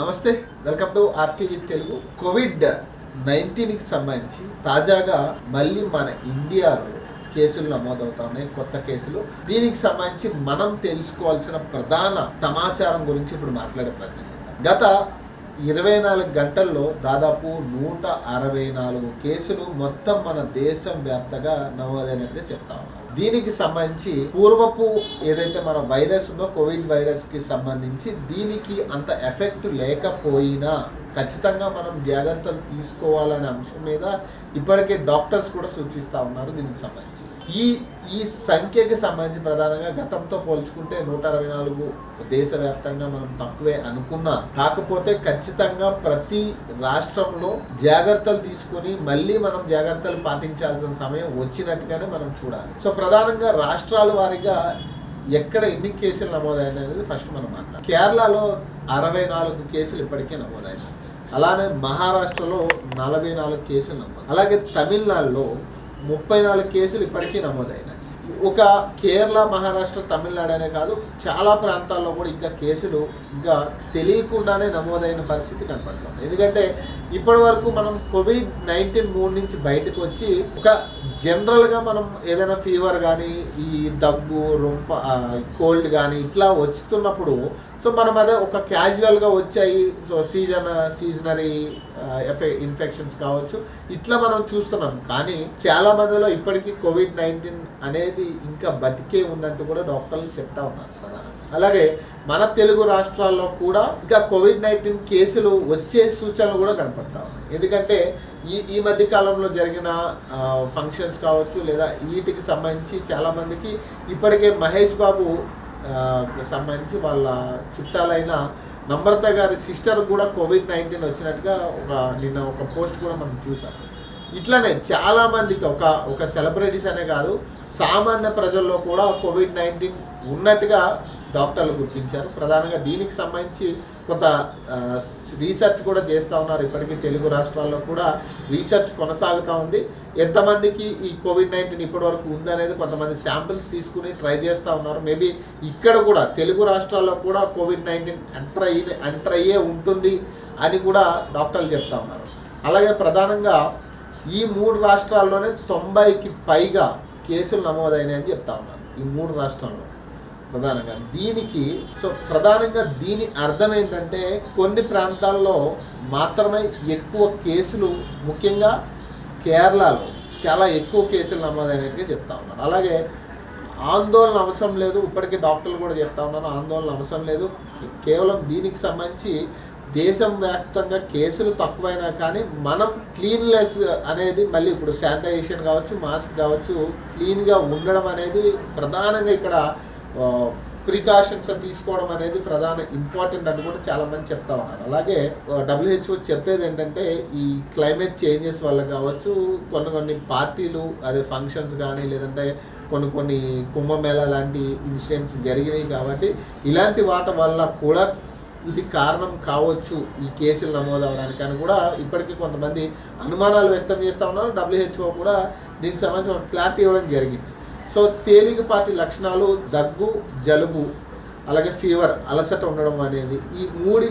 నమస్తే welcome to RTV Telugu. COVID నైన్టీన్కి సంబంధించి తాజాగా మళ్ళీ మన ఇండియాలో కేసులు నమోదవుతా ఉన్నాయి కొత్త కేసులు. దీనికి సంబంధించి మనం తెలుసుకోవాల్సిన ప్రధాన సమాచారం గురించి ఇప్పుడు మాట్లాడే ప్రయత్నం చేద్దాం. గత ఇరవై నాలుగు గంటల్లో దాదాపు నూట అరవై నాలుగు కేసులు మొత్తం మన దేశం వ్యాప్తంగా నమోదైనట్టుగా చెప్తా ఉన్నారు దీనికి సంబంధించి పూర్వపు ఏదైతే మన వైరస్ ఉందో కోవిడ్ వైరస్కి సంబంధించి దీనికి అంత ఎఫెక్ట్ లేకపోయినా ఖచ్చితంగా మనం జాగ్రత్తలు తీసుకోవాలనే అంశం మీద ఇప్పటికే డాక్టర్స్ కూడా సూచిస్తూ ఉన్నారు దీనికి సంబంధించి. ఈ ఈ సంఖ్యకి సంబంధించి ప్రధానంగా గతంతో పోల్చుకుంటే నూట అరవై నాలుగు దేశవ్యాప్తంగా మనం తక్కువే అనుకున్నా. కాకపోతే ఖచ్చితంగా ప్రతి రాష్ట్రంలో జాగ్రత్తలు తీసుకొని మళ్ళీ మనం జాగ్రత్తలు పాటించాల్సిన సమయం వచ్చినట్టుగానే మనం చూడాలి. సో ప్రధానంగా రాష్ట్రాల వారీగా ఎక్కడ ఎన్ని కేసులు నమోదైనాయి అనేది ఫస్ట్ మనం మాట్లాడాలి. కేరళలో అరవై నాలుగు కేసులు ఇప్పటికే నమోదైనాయి అలానే మహారాష్ట్రలో నలభై నాలుగు కేసులు నమోదు అలాగే తమిళనాడులో ముప్పై నాలుగు కేసులు ఇప్పటికీ నమోదైనాయి. ఒక కేరళ మహారాష్ట్ర తమిళనాడు అనే కాదు చాలా ప్రాంతాల్లో కూడా ఇంకా కేసులు ఇంకా తెలియకుండానే నమోదైన పరిస్థితి కనపడుతుంది. ఎందుకంటే ఇప్పటి వరకు మనం కోవిడ్ నైన్టీన్ మూడు నుంచి బయటకు వచ్చి ఒక జనరల్గా మనం ఏదైనా ఫీవర్ కానీ ఈ దగ్గు రొంప కోల్డ్ కానీ ఇట్లా వస్తున్నప్పుడు సో మనం అదే ఒక క్యాజువల్గా వచ్చాయి సో సీజన్ సీజనరీ ఇన్ఫెక్షన్స్ కావచ్చు ఇట్లా మనం చూస్తున్నాం. కానీ చాలా మందిలో ఇప్పటికీ కోవిడ్ నైన్టీన్ అనేది ఇంకా బతికే ఉందంటూ కూడా డాక్టర్లు చెప్తా ఉన్నారు. ప్రధానంగా అలాగే మన తెలుగు రాష్ట్రాల్లో కూడా ఇంకా కోవిడ్ నైన్టీన్ కేసులు వచ్చే సూచనలు కూడా కనపడతా ఉన్నాయి. ఎందుకంటే ఈ ఈ మధ్య కాలంలో జరిగిన ఫంక్షన్స్ కావచ్చు లేదా వీటికి సంబంధించి చాలామందికి ఇప్పటికే మహేష్ బాబు సంబంధించి వాళ్ళ చుట్టాలైన నమ్రత గారి సిస్టర్ కూడా కోవిడ్ నైన్టీన్ వచ్చినట్టుగా ఒక నిన్న ఒక పోస్ట్ కూడా మనం చూసాం. ఇట్లానే చాలామందికి ఒక ఒక సెలబ్రిటీస్ అనే కాదు సామాన్య ప్రజల్లో కూడా కోవిడ్ నైన్టీన్ ఉన్నట్టుగా డాక్టర్లు గుర్తించారు. ప్రధానంగా దీనికి సంబంధించి కొంత రీసెర్చ్ కూడా చేస్తూ ఉన్నారు. ఇప్పటికీ తెలుగు రాష్ట్రాల్లో కూడా రీసెర్చ్ కొనసాగుతూ ఉంది. ఎంతమందికి ఈ కోవిడ్ నైన్టీన్ ఇప్పటి వరకు ఉందనేది కొంతమంది శాంపిల్స్ తీసుకుని ట్రై చేస్తూ ఉన్నారు. మేబీ ఇక్కడ కూడా తెలుగు రాష్ట్రాల్లో కూడా కోవిడ్ నైన్టీన్ ఎంటర్ అయ్యి ఎంటర్ అయ్యే ఉంటుంది అని కూడా డాక్టర్లు చెప్తా ఉన్నారు. అలాగే ప్రధానంగా ఈ మూడు రాష్ట్రాల్లోనే తొంభైకి పైగా కేసులు నమోదైనాయని చెప్తా ఉన్నారు. ఈ మూడు రాష్ట్రాల్లో. ప్రధానంగా. దీనికి సో ప్రధానంగా దీని అర్థం ఏంటంటే కొన్ని ప్రాంతాల్లో మాత్రమే ఎక్కువ కేసులు ముఖ్యంగా కేరళలో చాలా ఎక్కువ కేసులు నమోదైనట్టుగా చెప్తా ఉన్నారు. అలాగే ఆందోళన అవసరం లేదు ఇప్పటికే డాక్టర్లు కూడా చెప్తా ఉన్నారు ఆందోళన అవసరం లేదు. కేవలం దీనికి సంబంధించి దేశం వ్యాప్తంగా కేసులు తక్కువైనా కానీ మనం క్లీన్లెస్ అనేది మళ్ళీ ఇప్పుడు శానిటైజేషన్ కావచ్చు మాస్క్ కావచ్చు క్లీన్గా ఉండడం అనేది ప్రధానంగా ఇక్కడ ప్రికాషన్స్ తీసుకోవడం అనేది ప్రధాన ఇంపార్టెంట్ అని కూడా చాలామంది చెప్తా ఉన్నారు. అలాగే డబ్ల్యూహెచ్ఓ చెప్పేది ఏంటంటే ఈ క్లైమేట్ చేంజెస్ వల్ల కావచ్చు కొన్ని కొన్ని పార్టీలు అదే ఫంక్షన్స్ కానీ లేదంటే కొన్ని కొన్ని కుంభమేళ లాంటి ఇన్సిడెంట్స్ జరిగినాయి కాబట్టి ఇలాంటి వాటి వల్ల కూడా ఇది కారణం కావచ్చు ఈ కేసులు నమోదు అవడానికి అని కూడా ఇప్పటికీ కొంతమంది అనుమానాలు వ్యక్తం చేస్తూ ఉన్నారు. డబ్ల్యూహెచ్ఓ కూడా దీనికి సంబంధించి క్లారిటీ ఇవ్వడం జరిగింది. సో తేలికపాటి లక్షణాలు దగ్గు జలుబు అలాగే ఫీవర్ అలసట ఉండడం అనేది ఈ మూడి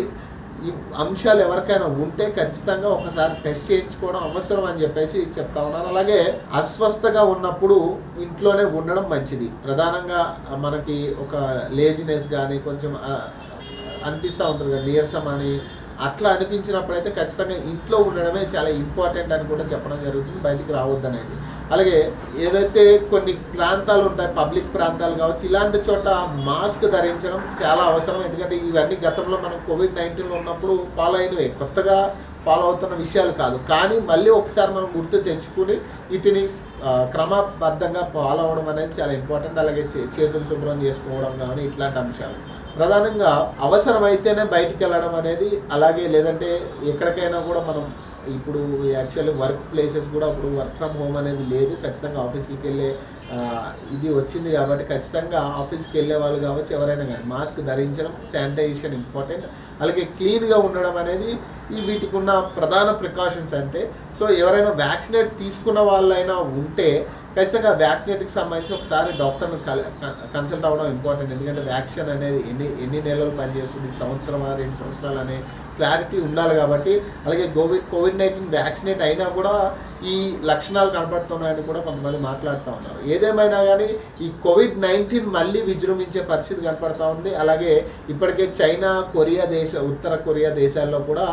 ఈ అంశాలు ఎవరికైనా ఉంటే ఖచ్చితంగా ఒకసారి టెస్ట్ చేయించుకోవడం అవసరం అని చెప్పేసి చెప్తా ఉన్నారు అలాగే అస్వస్థగా ఉన్నప్పుడు ఇంట్లోనే ఉండడం మంచిది. ప్రధానంగా మనకి ఒక లేజినెస్ కానీ కొంచెం అనిపిస్తూ ఉంటుంది కదా నీరసం అని అట్లా అనిపించినప్పుడైతే ఖచ్చితంగా ఇంట్లో ఉండడమే చాలా ఇంపార్టెంట్ అని కూడా చెప్పడం జరుగుతుంది బయటికి రావద్దు అనేది అలాగే ఏదైతే కొన్ని ప్రాంతాలు ఉంటాయి పబ్లిక్ ప్రాంతాలు కావచ్చు ఇలాంటి చోట మాస్క్ ధరించడం చాలా అవసరం. ఎందుకంటే ఇవన్నీ గతంలో మనం కోవిడ్ నైన్టీన్లో ఉన్నప్పుడు ఫాలో అయినవే. కొత్తగా ఫాలో అవుతున్న విషయాలు కాదు. కానీ మళ్ళీ ఒకసారి మనం గుర్తు తెచ్చుకుని వీటిని క్రమబద్ధంగా ఫాలో అవ్వడం అనేది చాలా ఇంపార్టెంట్. అలాగే చేతులు శుభ్రం చేసుకోవడం కానీ ఇట్లాంటి అంశాలు. ప్రధానంగా అవసరమైతేనే బయటికి వెళ్ళడం అనేది అలాగే లేదంటే ఎక్కడికైనా కూడా మనం ఇప్పుడు యాక్చువల్లీ వర్క్ ప్లేసెస్ కూడా ఇప్పుడు వర్క్ ఫ్రమ్ హోమ్ అనేది లేదు. ఖచ్చితంగా ఆఫీస్కి వెళ్ళే ఇది వచ్చింది కాబట్టి ఖచ్చితంగా ఆఫీస్కి వెళ్ళే వాళ్ళు కావచ్చు ఎవరైనా కానీ మాస్క్ ధరించడం శానిటైజేషన్ ఇంపార్టెంట్ అలాగే క్లీన్గా ఉండడం అనేది ఈ వీటికి ఉన్న ప్రధాన ప్రికాషన్స్ అంటే సో ఎవరైనా వ్యాక్సినేట్ తీసుకున్న వాళ్ళైనా ఉంటే ఖచ్చితంగా వ్యాక్సినేట్కి సంబంధించి ఒకసారి డాక్టర్ని కన్సల్ట్ అవ్వడం ఇంపార్టెంట్ ఎందుకంటే వ్యాక్సిన్ అనేది ఎన్ని ఎన్ని నెలలు పనిచేస్తుంది సంవత్సరం రెండు సంవత్సరాలు అనే క్లారిటీ ఉండాలి కాబట్టి. అలాగే కోవిడ్ కోవిడ్ నైన్టీన్ వ్యాక్సినేట్ అయినా కూడా ఈ లక్షణాలు కనపడుతున్నాయని కూడా కొంతమంది మాట్లాడుతూ ఉన్నారు. ఏదేమైనా కానీ ఈ కోవిడ్ నైన్టీన్ మళ్ళీ విజృంభించే పరిస్థితి కనపడుతూ ఉంది. అలాగే ఇప్పటికే చైనా కొరియా దేశ ఉత్తర కొరియా దేశాల్లో కూడా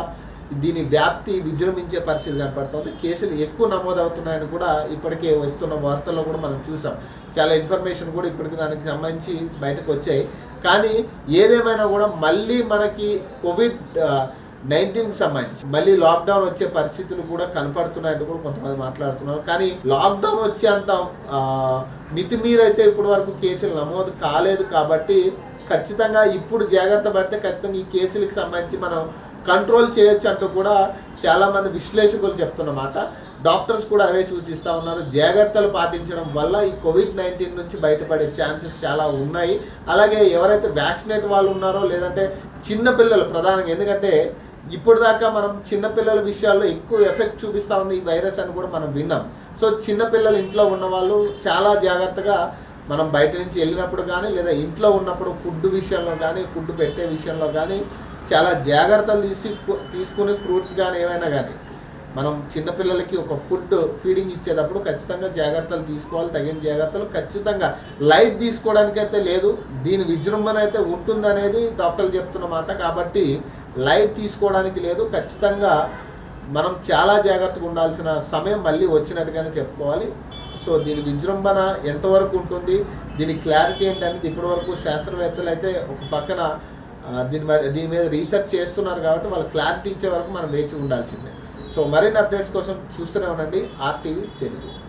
దీని వ్యాప్తి విజృంభించే పరిస్థితి కనపడుతుంది. కేసులు ఎక్కువ నమోదవుతున్నాయని కూడా ఇప్పటికే వస్తున్న వార్తల్లో కూడా మనం చూసాం. చాలా ఇన్ఫర్మేషన్ కూడా ఇప్పటికి దానికి సంబంధించి బయటకు వచ్చాయి. కానీ ఏదేమైనా కూడా మళ్ళీ మనకి కోవిడ్ నైన్టీన్కి సంబంధించి మళ్ళీ లాక్డౌన్ వచ్చే పరిస్థితులు కూడా కనపడుతున్నాయని కూడా కొంతమంది మాట్లాడుతున్నారు. కానీ లాక్డౌన్ వచ్చేంత ఆ, మితిమీరైతే ఇప్పటి వరకు కేసులు నమోదు కాలేదు కాబట్టి ఖచ్చితంగా ఇప్పుడు జాగ్రత్త పడితే ఖచ్చితంగా ఈ కేసులకు సంబంధించి మనం కంట్రోల్ చేయొచ్చు అంటూ కూడా చాలామంది విశ్లేషకులు చెప్తున్నమాట డాక్టర్స్ కూడా అవే సూచిస్తూ ఉన్నారు. జాగ్రత్తలు పాటించడం వల్ల ఈ కోవిడ్ నైన్టీన్ నుంచి బయటపడే ఛాన్సెస్ చాలా ఉన్నాయి. అలాగే ఎవరైతే వ్యాక్సినేట్ వాళ్ళు ఉన్నారో లేదంటే చిన్నపిల్లలు ప్రధానంగా ఎందుకంటే ఇప్పుడు దాకా మనం చిన్నపిల్లల విషయాల్లో ఎక్కువ ఎఫెక్ట్ చూపిస్తూ ఉంది ఈ వైరస్ అని కూడా మనం విన్నాం. సో చిన్నపిల్లలు ఇంట్లో ఉన్న వాళ్ళు చాలా జాగ్రత్తగా మనం బయట నుంచి వెళ్ళినప్పుడు కానీ లేదా ఇంట్లో ఉన్నప్పుడు ఫుడ్ విషయంలో కానీ ఫుడ్ పెట్టే విషయంలో కానీ చాలా జాగ్రత్తలు తీసి తీసుకుని ఫ్రూట్స్ కానీ ఏమైనా కానీ మనం చిన్నపిల్లలకి ఒక ఫుడ్ ఫీడింగ్ ఇచ్చేటప్పుడు ఖచ్చితంగా జాగ్రత్తలు తీసుకోవాలి తగిన జాగ్రత్తలు. ఖచ్చితంగా లైట్ తీసుకోవడానికి అయితే లేదు దీని విజృంభణ అయితే ఉంటుందనేది డాక్టర్లు చెప్తున్నమాట కాబట్టి లైట్ తీసుకోవడానికి లేదు ఖచ్చితంగా మనం చాలా జాగ్రత్తగా ఉండాల్సిన సమయం మళ్ళీ వచ్చినట్టుగానే చెప్పుకోవాలి. సో దీని విజృంభణ ఎంతవరకు ఉంటుంది దీని క్లారిటీ ఏంటనేది ఇప్పటివరకు శాస్త్రవేత్తలు అయితే ఒక పక్కన దీని మరి దీని మీద రీసెర్చ్ చేస్తున్నారు కాబట్టి వాళ్ళు క్లారిటీ ఇచ్చే వరకు మనం వేచి ఉండాల్సిందే సో మరిన్ని అప్డేట్స్ కోసం చూస్తూనే ఉండండి. ఆర్టీవీ తెలుగు.